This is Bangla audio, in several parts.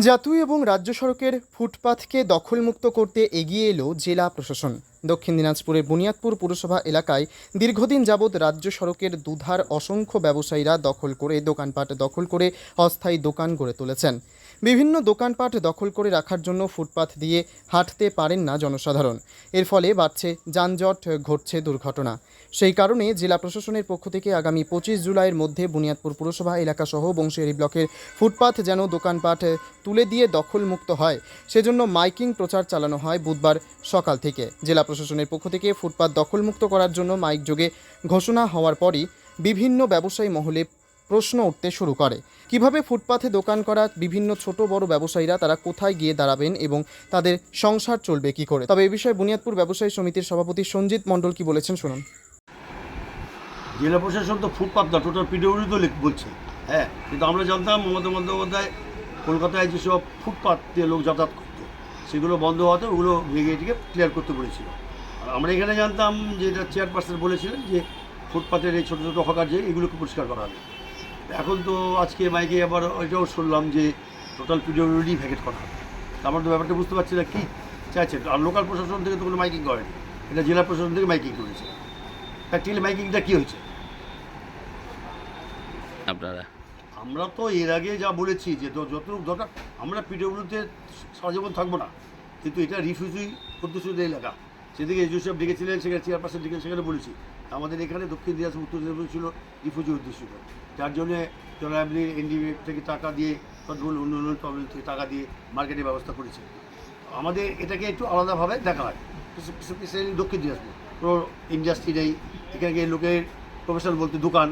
জাতীয় এবং রাজ্য সড়কের ফুটপাথকে দখলমুক্ত করতে এগিয়ে এলো জেলা প্রশাসন। দক্ষিণ দিনাজপুরের বুনিয়াদপুর পুরসভা এলাকায় দীর্ঘদিন যাবৎ রাজ্য সড়কের দুধার অসংখ্য ব্যবসায়ীরা দখল করে দোকানপাট দখল করে অস্থায়ী দোকান গড়ে তুলেছেন। বিভিন্ন দোকানপাট দখল করে রাখার জন্য ফুটপাথ দিয়ে হাঁটতে পারেন না জনসাধারণ। এর ফলে বাড়ছে যানজট, ঘটছে দুর্ঘটনা। সেই কারণে জেলা প্রশাসনের পক্ষ থেকে আগামী পঁচিশ জুলাইয়ের মধ্যে বুনিয়াদপুর পুরসভা এলাকাসহ বংশিয়ারি ব্লকের ফুটপাথ যেন দোকানপাট তুলে দিয়ে দখলমুক্ত হয়, সেজন্য মাইকিং প্রচার চালানো হয় বুধবার সকাল থেকে। জেলা প্রশাসনের পক্ষ থেকে ফুটপাত দখলমুক্ত করার জন্য মাইক যোগে ঘোষণা হওয়ার পরই বিভিন্ন ব্যবসায়ী মহলে প্রশ্ন উঠতে শুরু করে। কীভাবে ফুটপাথে দোকান করা বিভিন্ন ছোট বড় ব্যবসায়ীরা তারা কোথায় গিয়ে দাঁড়াবেন এবং তাদের সংসার চলবে কি করে? তবে এ বিষয়ে বুনিয়াদপুর ব্যবসায়ী সমিতির সভাপতি সঞ্জিত মণ্ডল কি বলেছেন শুনুন। জেলা প্রশাসন তো ফুটপাথ না টোটাল পিডব্লিউ তো বলছে। হ্যাঁ কিন্তু আমরা জানতাম মমতা বন্দ্যোপাধ্যায় কলকাতায় যেসব ফুটপাথ দিয়ে লোক যাতায়াত করতো, সেগুলো বন্ধ হওয়াতে ওগুলো ভেঙে এটিকে ক্লিয়ার করতে বলেছিল। আমরা এখানে জানতাম যে এটা চেয়ারপারসন বলেছিলেন যে ফুটপাথের এই ছোটো ছোটো হকার যে, এগুলোকে পরিষ্কার করা হবে। এখন তো আজকে মাইকে আবার ওইটাও শুনলাম যে টোটাল পিডব্লিউডি ভ্যাকেট করা। হবে তা ব্যাপারটা বুঝতে পারছি না কী চাইছে আর লোকাল প্রশাসন থেকে তো কোনো মাইকিং করেনি। এটা জেলা প্রশাসন থেকে মাইকিং করেছে। প্র্যাকটিক্যালি মাইকিংটা কী হয়েছে? আপনারা? আমরা তো এর আগে যা বলেছি যে যতটুকু দরকার আমরা পিডব্লিউতে সারা জীবন থাকব না। কিন্তু এটা রিফিউজি অধ্যুষিত এলাকা। সেদিকে এজু সাহেব ডেকেছিলেন সেখানে চেয়ারপারসন ডেকে সেখানে বলেছি। আমাদের এখানে দক্ষিণ দিনাজপুর, উত্তর দিনাজপুর ছিল রিফিউজি অধ্যুষিত যার জন্যে জনাবলি এনডিএ থেকে টাকা দিয়ে তদ্রুল উন্নয়ন তহবিল থেকে টাকা দিয়ে মার্কেটের ব্যবস্থা করেছে। আমাদের এটাকে একটু আলাদাভাবে দেখা হয়। স্পেশালি দক্ষিণ দিনাজপুর। কোনো ইন্ডাস্ট্রি নেই। এখানে গিয়ে লোকের প্রফেশনাল বলতে দোকান।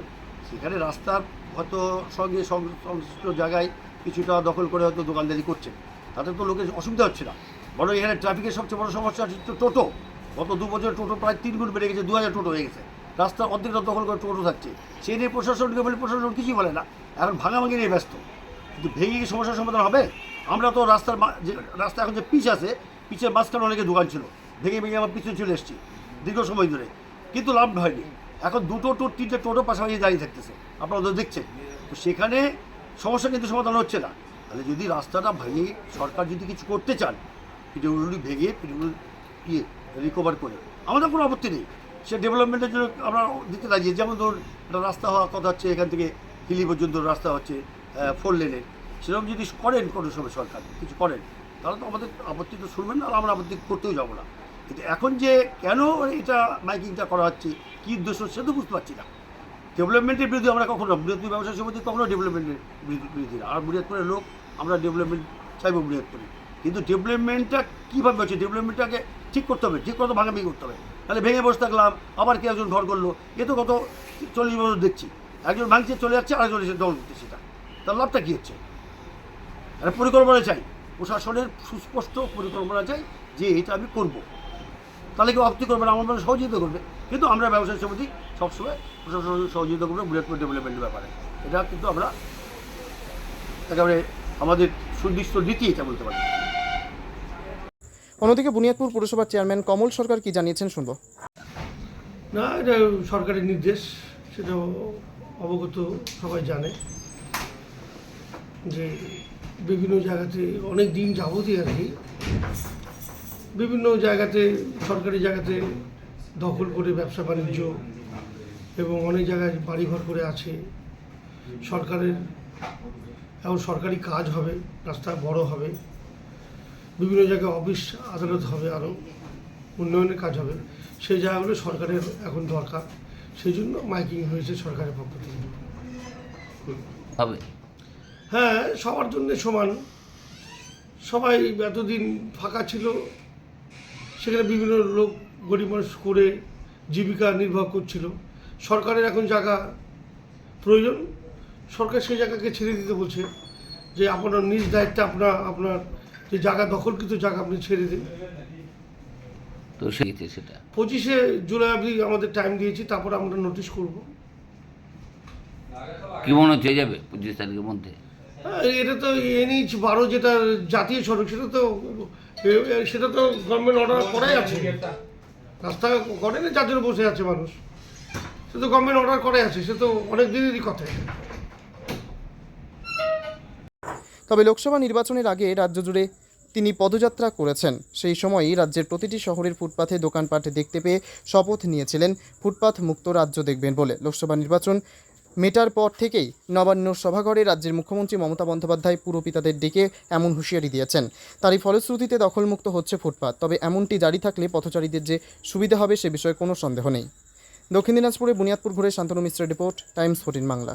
সেখানে রাস্তার হয়তো সঙ্গে সংশ্লিষ্ট জায়গায় কিছুটা দখল করে হয়তো দোকানদারি করছে। তাতে তো লোকের অসুবিধা হচ্ছে না। বরং এখানে ট্রাফিকের সবচেয়ে বড় সমস্যা হচ্ছে টোটো। গত দু বছর টোটো প্রায় তিন গুণ বেড়ে গেছে, দু হাজার টোটো হয়ে গেছে। রাস্তা অর্ধেকটা দখল করে টোটো থাকছে। সেই নিয়ে প্রশাসনকে বলে, প্রশাসন কিছুই বলে না। এখন ভাঙাভাঙি নিয়ে ব্যস্ত। কিন্তু ভেঙে কি সমস্যার সমাধান হবে? আমরা তো রাস্তার যে রাস্তা এখন যে পিচ আছে, পিচের মাঝখানে অনেকে দোকান ছিল। ভেঙে ভেঙে আমার পিছনে চলে এসেছি, দীর্ঘ সময় ধরে। কিন্তু লাভ হয়নি। এখন দুটো টো তিনটে টোটো পাশাপাশি দাঁড়িয়ে থাকতেছে। আপনারা তো দেখছেন। তো সেখানে সমস্যা কিন্তু সমাধান হচ্ছে না। তাহলে যদি রাস্তাটা ভেঙে সরকার যদি কিছু করতে চান পিডব্লিউডি ভেঙে পিডব্লিউ ইয়ে রিকভার করে। আমাদের কোনো আপত্তি নেই। সে ডেভেলপমেন্টের জন্য আমরা দিতে রাজি। যেমন ধরুন, একটা রাস্তা হওয়ার কথা হচ্ছে, এখান থেকে হিলি পর্যন্ত রাস্তা হচ্ছে ফোর লেনের সেরকম যদি করেন কোনো সময় সরকার, কিছু করেন, তাহলে তো আমাদের আপত্তি তো শুনবেন না, আর আমরা আপত্তি করতেও যাব না। কিন্তু এখন যে কেন এটা মাইকিংটা করা হচ্ছে, কী উদ্দেশ্য, সে তো বুঝতে পারছি না। ডেভেলপমেন্টের বিরুদ্ধে আমরা কখনো বৃহত্তর ব্যবসা সমিতি কখনো ডেভেলপমেন্টের বিরোধী না। আর বুনিয়াদপুরের লোক, আমরা ডেভেলপমেন্ট চাইব বুনিয়াদপুরে কিন্তু ডেভেলপমেন্টটা কীভাবে হচ্ছে? ডেভেলপমেন্টটাকে ঠিক করতে হবে, ঠিক করতে ভাঙাভাঙি করতে হবে। তাহলে ভেঙে বসে থাকলাম, আবার কে একজন ঘর করল? এ তো গত চল্লিশ বছর দেখছি। একজন ভাঙছে চলে যাচ্ছে, আরেকজন এসে দল করতে সেটা। তার লাভটা কী হচ্ছে? একটা পরিকল্পনা চাই। প্রশাসনের সুস্পষ্ট পরিকল্পনা চাই যে এটা আমি করব। তাহলে কেউ আপত্তি করবে না, আমার মানে সহযোগিতা করবে। কিন্তু আমরা ব্যবসায়ী সমিতি সবসময় প্রশাসনের সহযোগিতা করবে বৃহত্তর ডেভেলপমেন্টের ব্যাপারে। এটা কিন্তু আমরা একেবারে আমাদের সুনির্দিষ্ট নীতি এটা বলতে পারি। অন্যদিকে বুনিয়াদপুর পুরসভার চেয়ারম্যান কমল সরকার কি জানিয়েছেন, শুনব। না, এটা সরকারের নির্দেশ সেটা অবগত সবাই জানে যে বিভিন্ন জায়গাতে অনেক দিন যাবতই আর কি। বিভিন্ন জায়গাতে, সরকারি জায়গাতে দখল করে ব্যবসা বাণিজ্য এবং অনেক জায়গায় বাড়িঘর করে আছে। সরকারের, এখন সরকারি কাজ হবে, রাস্তা বড় হবে। বিভিন্ন জায়গায় অফিস আদালত হবে আরও উন্নয়নের কাজ হবে। সেই জায়গাগুলো সরকারের এখন দরকার। সেই জন্য মাইকিং হয়েছে সরকারের পক্ষ থেকে। হবে? হ্যাঁ সবার জন্য সমান। সবাই এতদিন ফাঁকা ছিল সেখানে বিভিন্ন লোক গরিব মানুষ করে জীবিকা নির্বাহ করছিল। সরকারের এখন জায়গা প্রয়োজন। সরকার সেই জায়গাকে ছেড়ে দিতে বলছে যে আপনার নিজ দায়িত্বে আপনার আপনার যে জায়গা দখলকৃত জায়গা আপনি ছেড়ে দিন। তো সেক্ষেত্রে সেটা। পঁচিশে জুলাই অবধি আমাদের টাইম দিয়েছি তারপর আমরা নোটিশ করব। কি মনে হচ্ছে হয়ে যাবে পঁচিশ তারিখের মধ্যে? হ্যাঁ, এটা তো এনইচ বারো যেটা জাতীয় সড়ক সেটা তো সেটা তো গভর্নমেন্ট অর্ডার করাই আছে। রাস্তা করে না যার জন্য বসে আছে মানুষ? সে তো গভর্নমেন্ট অর্ডার করে আছে সে তো অনেক দিনেরই কথা। তবে লোকসভা নির্বাচনের আগে রাজ্য জুড়ে তিনি পদযাত্রা করেছেন। সেই সময়ই রাজ্যের প্রতিটি শহরের ফুটপাথে দোকানপাট দেখতে পেয়ে শপথ নিয়েছিলেন। ফুটপাথ মুক্ত রাজ্য দেখবেন বলে লোকসভা নির্বাচন মেটার পর থেকেই নবান্ন সভাঘরে রাজ্যের মুখ্যমন্ত্রী মমতা বন্দ্যোপাধ্যায় পুরপিতাদের ডেকে এমন হুঁশিয়ারি দিয়েছেন। তারই ফলশ্রুতিতে দখলমুক্ত হচ্ছে ফুটপাত তবে এমনটি জারি থাকলে পথচারীদের যে সুবিধা হবে সে বিষয়ে কোনো সন্দেহ নেই। দক্ষিণ দিনাজপুরে বুনিয়াদপুর ঘুরে শান্তনু মিশ্রের রিপোর্ট, টাইমস ফোর্টিন বাংলা।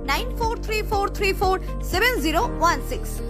9434347016.